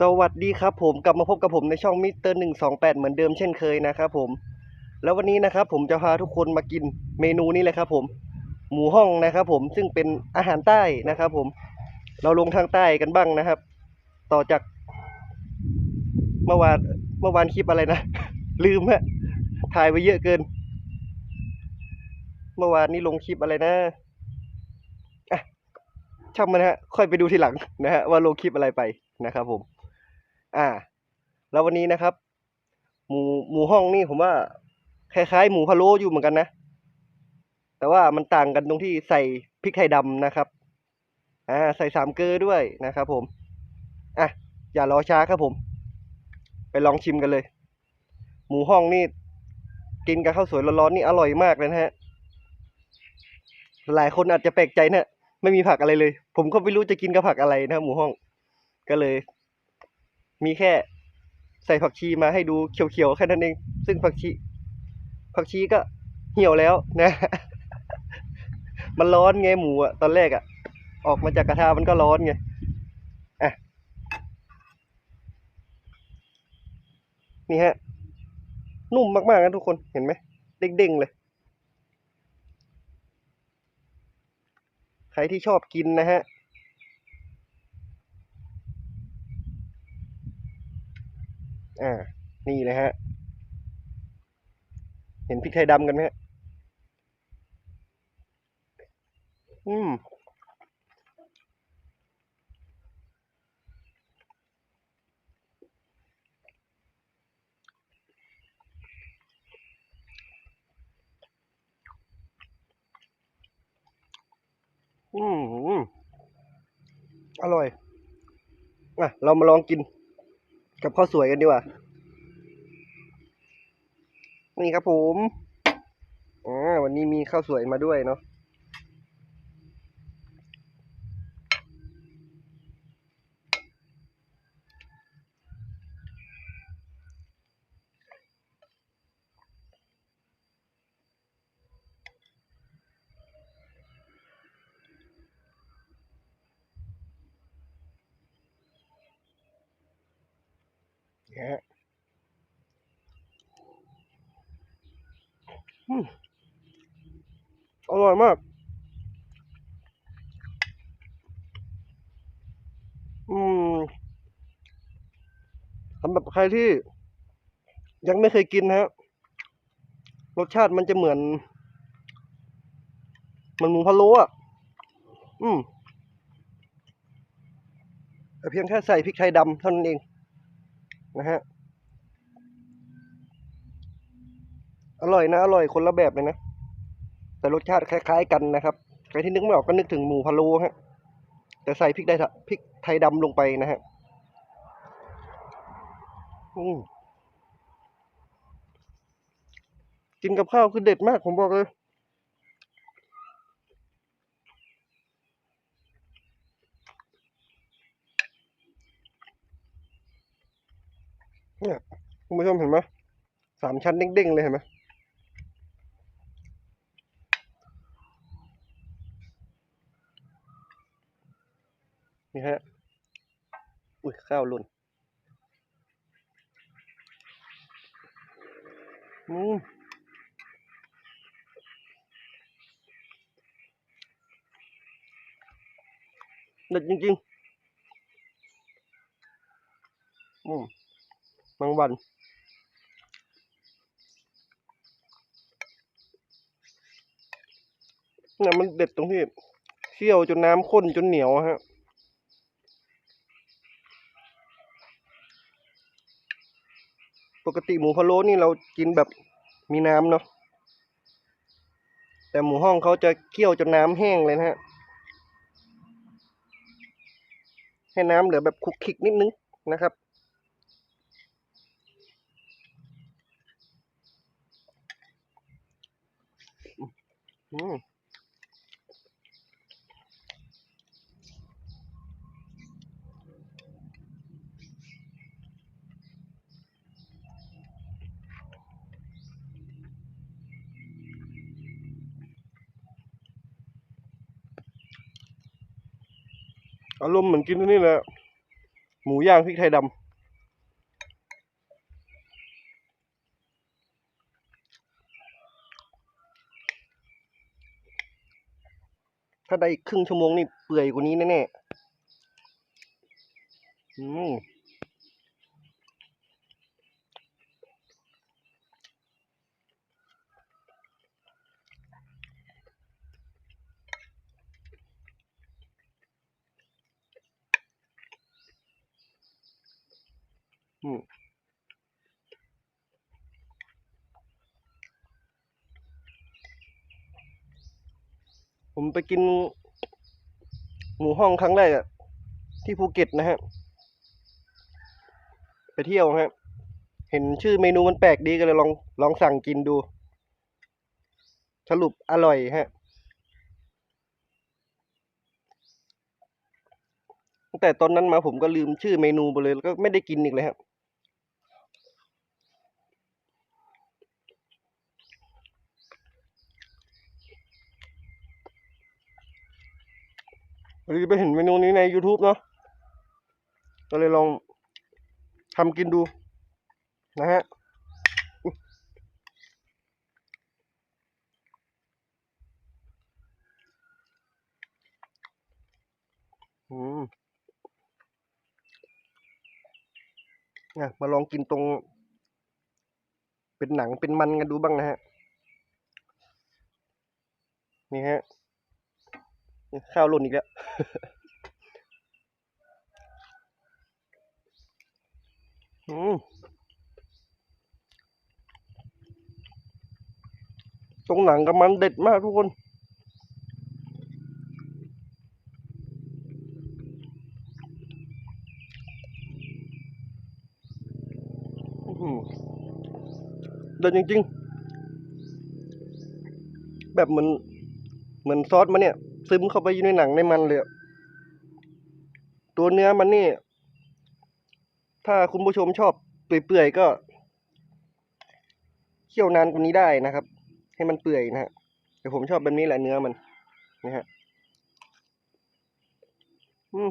สวัสดีครับผมกลับมาพบกับผมในช่องมิสเตอร์หนึ่งสองแปดเหมือนเดิมเช่นเคยนะครับผม แล้ววันนี้นะครับผมจะพาทุกคนมากินเมนูนี้เลยครับผม หมูห้องนะครับผมซึ่งเป็นอาหารใต้นะครับผม เราลงทางใต้กันบ้างนะครับ ต่อจากเมื่อวานเมื่อวานคลิปอะไรนะ ลืมฮะถ่ายไว้เยอะเกิน เมื่อวานนี้ลงคลิปอะไรนะอะช่างมันฮะ ค่อยไปดูทีหลังนะฮะว่าลงคลิปอะไรไปนะครับผม อ่า แล้ววันนี้นะครับ หมูหมูห้องนี่ผมว่า คล้ายๆ หมูพะโล้อยู่เหมือนกันนะ แต่ว่ามันต่างกันตรงที่ใส่พริกไทยดำนะครับ อ่า ใส่สามเกลือด้วยนะครับผม อะ อย่ารอช้าครับผม ไปลองชิมกันเลย หมูห้องนี่กินกับข้าวสวยร้อนๆนี่อร่อยมากเลยนะฮะ หลายคนอาจจะแปลกใจนะไม่มีผักอะไรเลย ผมก็ไม่รู้จะกินกับผักอะไรนะหมูห้อง ก็เลย มีแค่ใส่ผักชีมาให้ดูเขียวๆแค่นั้นเอง ซึ่งผักชีผักชีก็เหี่ยวแล้วนะ มันร้อนไงหมูอะตอนแรกอะออกมาจากกระทะมันก็ร้อนไงอะนี่ฮะ นุ่มมากๆนะทุกคนเห็นไหมเด้งๆเลย ใครที่ชอบกินนะฮะ อ่า นี่เลยฮะ เห็นพริกไทยดำกันไหมฮะ อืมอืมอร่อย อะ เรามาลองกิน กับข้าวสวยกันดีกว่า นี่ครับผมอ่าวันนี้มีข้าวสวยมาด้วยเนาะ นะฮะอร่อยมาก อืมสำหรับใครที่ยังไม่เคยกินนะฮะ รสชาติมันจะเหมือน มันหมูพะโล้อะ อืมแต่เพียงแค่ใส่พริกไทยดำเท่านั้นเอง นะฮะ อร่อยนะ อร่อยคนละแบบเลยนะ แต่รสชาติคล้าย ๆ กันนะครับ ใครที่นึกไม่ออกก็นึกถึงหมูพะโล้ฮะ แต่ใส่พริกไทยดำพริกไทยดำลงไปนะฮะ กินกับข้าวคือเด็ดมากผมบอกเลย เนี่ยคุณผู้ชมเห็นไหมสามชั้นเด้งๆเลยเห็นไหมนี่ฮะ อุ้ยข้าวหล่นอืมเด็ดจริงๆ อืมบาง วัน เนี่ยมันเด็ดตรงที่เคี่ยวจนน้ำข้นจนเหนียวฮะปกติหมูพะโล้นี่เรากินแบบมีน้ำเนาะ แต่หมูห้องเขาจะเคี่ยวจนน้ำแห้งเลยนะฮะ ให้น้ำเหลือแบบคุกคิกนิดนึงนะครับ อืมอารมณ์เหมือนกินที่นี่แหละหมูย่างพริกไทยดำ ได้อีกครึ่งชั่วโมงนี่เปื่อยกว่านี้แน่ๆอืมอืม ผมไปกิน หมูห้องครั้งแรกอะที่ภูเก็ตนะฮะ ไปเที่ยวฮะ เห็นชื่อเมนูมันแปลกดีก็เลยลองลองสั่งกินดู สรุปอร่อยฮะ ตั้งแต่ตอนนั้นมาผมก็ลืมชื่อเมนูไปเลยแล้วก็ไม่ได้กินอีกเลยครับ อดีไปเห็นเมนูนี้ใน YouTube เนาะก็เลยลองทำกินดู นะฮะอืมนี่ยมาลองกินตรง เป็นหนังเป็นมันกันดูบ้างนะฮะ นี่ฮะ ข้าวหล่นอีกแล้ว อืมตรงหนังกับมันเด็ดมากทุกคน เด็ดจริงๆ แบบเหมือน เหมือนซอสมันเนี่ย ซึมเข้าไปอยู่ในหนังในมันเลยตัวเนื้อมันนี่ ถ้าคุณผู้ชมชอบเปื่อยๆก็เคี่ยวนานกว่านี้ได้นะครับ ให้มันเปื่อยนะฮะแต่ผมชอบแบบนี้แหละเนื้อมันนะฮะอืม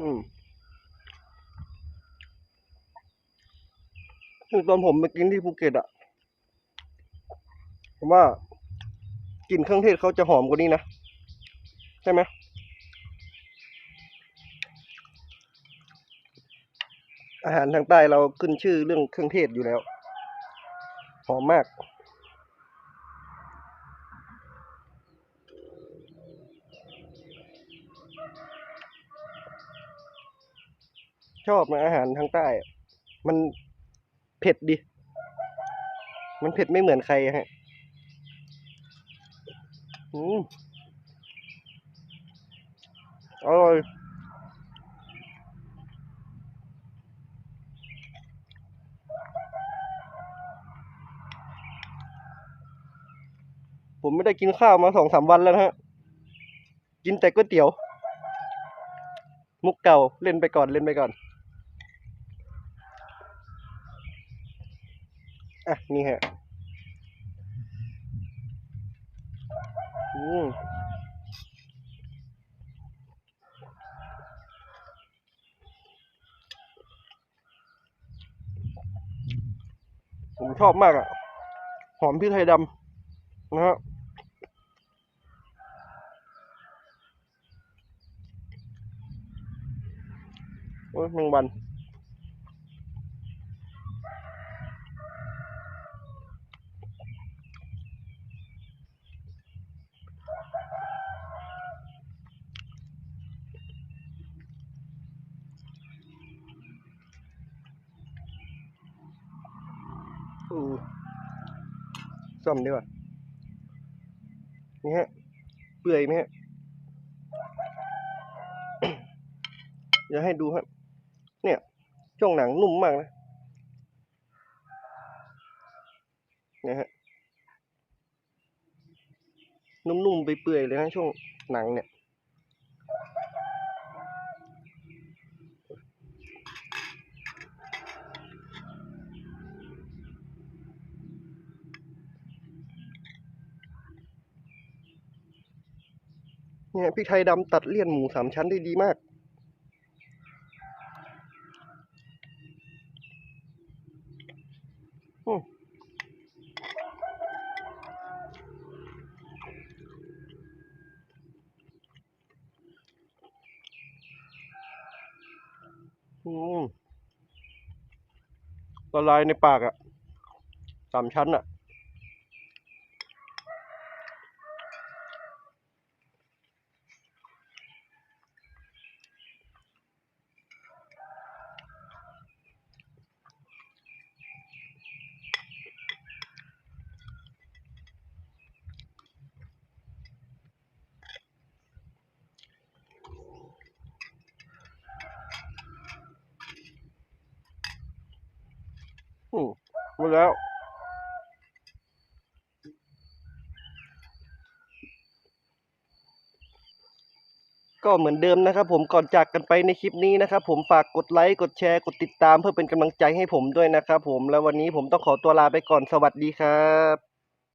อืม คือตอนผมไปกินที่ภูเก็ตอะผมว่ากลิ่นเครื่องเทศเขาจะหอมกว่านี้นะ ใช่ไหมอาหารทางใต้เราขึ้นชื่อเรื่องเครื่องเทศอยู่แล้ว หอมมาก ชอบนะอาหารทางใต้ มัน เผ็ดดิ มันเผ็ดไม่เหมือนใครฮะอืมอร่อยผมไม่ได้กินข้าวมาสองสามวันแล้วนะฮะ กินแต่ก๋วยเตี๋ยว มุกเก่าเล่นไปก่อนเล่นไปก่อน อะ นี่ฮะอืมผมชอบมากอะ หอมพริกไทยดำนะฮะโอ้ยแมงวัน อือ ซ่อมดีกว่า นี่ฮะ เปื่อยไหมฮะเดี๋ยวให้ดูครับ เนี่ย ช่วงหนังนุ่มมากนะนี่ฮะ นุ่มๆไปเปื่อยเลยนะช่วงหนังเนี่ย เนี่ยพริกไทยดำตัดเลี่ยนหมูสามชั้นได้ดีมาก อืมละลายในปากอะสามชั้นอะอืม หมดแล้ว ก็เหมือนเดิมนะครับผมก่อนจากกันไปในคลิปนี้นะครับผมฝากกดไลค์กดแชร์กดติดตามเพื่อเป็นกำลังใจให้ผมด้วยนะครับผมแล้ววันนี้ผมต้องขอตัวลาไปก่อนสวัสดีครับ